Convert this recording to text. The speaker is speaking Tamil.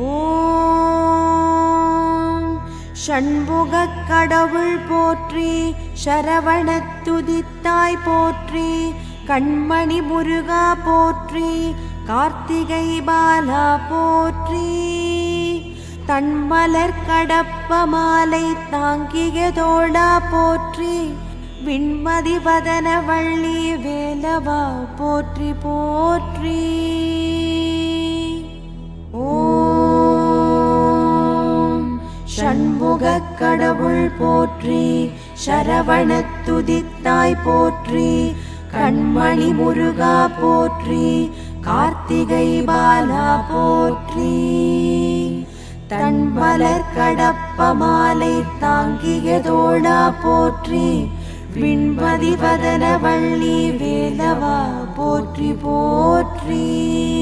ஓம். ஷண்முகக் கடவுள் போற்றி சரவணத் துதித்தாய் போற்றி கண்மணி முருகா போற்றி கார்த்திகை பாலா போற்றி. தன்மலர் கடப்ப மாலை தாங்கிய தோழா போற்றி விண்மதி வதன வள்ளி வேலவா போற்றி போற்றி. ஷண்முகக் கடவுள் போற்றி சரவணத் துதித்தாய் போற்றி கண்மணி முருகா போற்றி கார்த்திகை பாலா போற்றி. தன்மலர் கடப்ப மாலை தாங்கிய தோழா போற்றி விண்பதி வதன வள்ளி வேலவா போற்றி போற்றி.